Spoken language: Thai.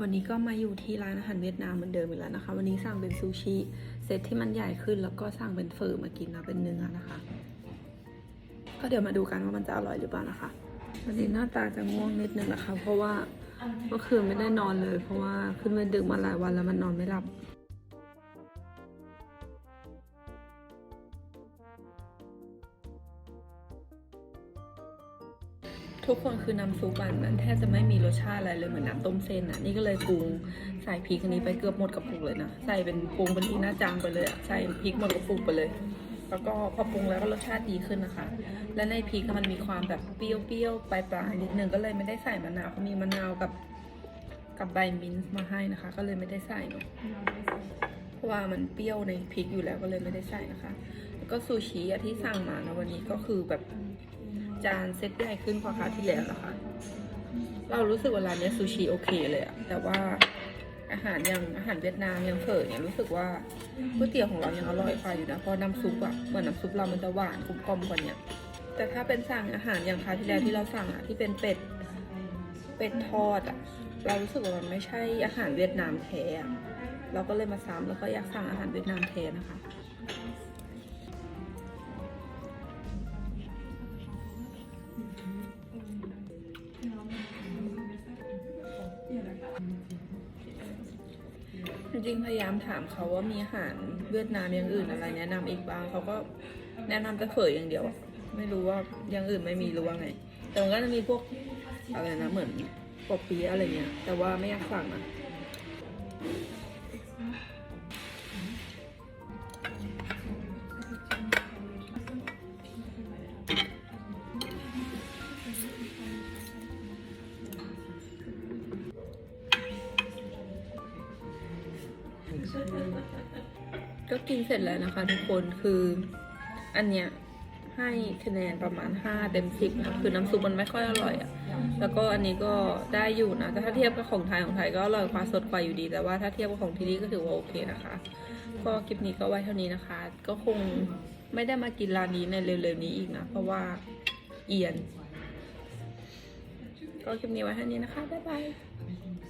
วันนี้ก็มาอยู่ที่ร้านอาหารเวียดนามเหมือนเดิมอีกแล้วนะคะ วันนี้สั่งเป็นซูชิเซตที่มันใหญ่ขึ้นแล้วก็สั่งเป็นเฟอร์มากินนะเป็นเนื้อนะคะ ก็เดี๋ยวมาดูกันว่ามันจะอร่อยหรือเปล่านะคะวันนี้หน้าตาจะง่วงนิดนึงนะคะ เพราะว่าเมื่อคืนไม่ได้นอนเลย เพราะว่าขึ้นมาดึกมาหลายวันแล้วมันนอนไม่หลับ ทุกคนคือน้ำซุปอันนั้นแทบจะไม่มีรสชาติอะไรเลยเหมือนน้ำต้มเส้นอะนี่ก็เลยปรุงใส่พริกอันนี้ไปเกือบหมดกระปุกเลยนะใส่เป็นปรุงเป็นอีน่าจังไปเลยอะใส่พริกหมดกระปุกไปเลย แล้วก็พอปรุงแล้วก็รสชาติดีขึ้นนะคะ และในพริกมันมีความแบบเปรี้ยวๆปลายๆนิดนึงก็เลยไม่ได้ใส่มะนาวเขามีมะนาวกับกับใบมิ้นท์มาให้นะคะ ก็เลยไม่ได้ใส่เนาะเพราะว่ามันเปรี้ยวในพริกอยู่แล้วก็เลยไม่ได้ใส่นะคะ แล้วก็ซูชิที่สั่งมานะวันนี้ก็คือแบบ จานเซตใหญ่ขึ้นกว่าคราวที่แล้วนะคะ เรารู้สึกว่าร้านนี้ซูชิโอเคเลยอะแต่ว่าอาหารอย่างอาหารเวียดนามอย่างเฝอเนี่ยรู้สึกว่าก๋วยเตี๋ยวของเรายังอร่อยกว่าอยู่นะเพราะน้ำซุปอะเหมือนน้ำซุปเรามันจะหวานกลมกลมกว่าเนี่ยแต่ถ้าเป็นสั่งอาหารอย่างคราวที่แล้วที่เราสั่งอะที่เป็นเป็ดเป็ดทอดอะเรารู้สึกว่ามันไม่ใช่อาหารเวียดนามแท้เราก็เลยมาซ้ำแล้วก็อยากสั่งอาหารเวียดนามแท้นะคะ ริงๆ พยายามถามเขาว่ามีอาหารเวียดนามอย่างอื่นอะไร แนะนำอีกบ้างเขาก็แนะนำแต่เฝออย่างเดียว ไม่รู้ว่าอย่างอื่นไม่มีหรือว่าไง แต่มันก็จะมีพวกอะไรนะเหมือนปอปีอะไรเงี้ย แต่ว่าไม่อยากสั่งอะ ก็กินเสร็จแล้วนะคะทุกคนคืออันเนี้ยให้คะแนนประมาณ 5 เต็ม 10นะคือน้ำซุปมันไม่ค่อยอร่อยอะแล้วก็อันนี้ก็ได้อยู่นะแต่ถ้าเทียบกับของไทยของไทยก็อร่อยกว่าสดกว่าอยู่ดี แต่ว่าถ้าเทียบกับของที่นี่ก็ถือว่าโอเคนะคะ ก็คลิปนี้ก็ไว้เท่านี้นะคะ ก็คงไม่ได้มากินร้านนี้ในเร็วๆนี้อีกนะ เพราะว่าเอียน ก็คลิปนี้ไว้เท่านี้นะคะ บ๊ายบาย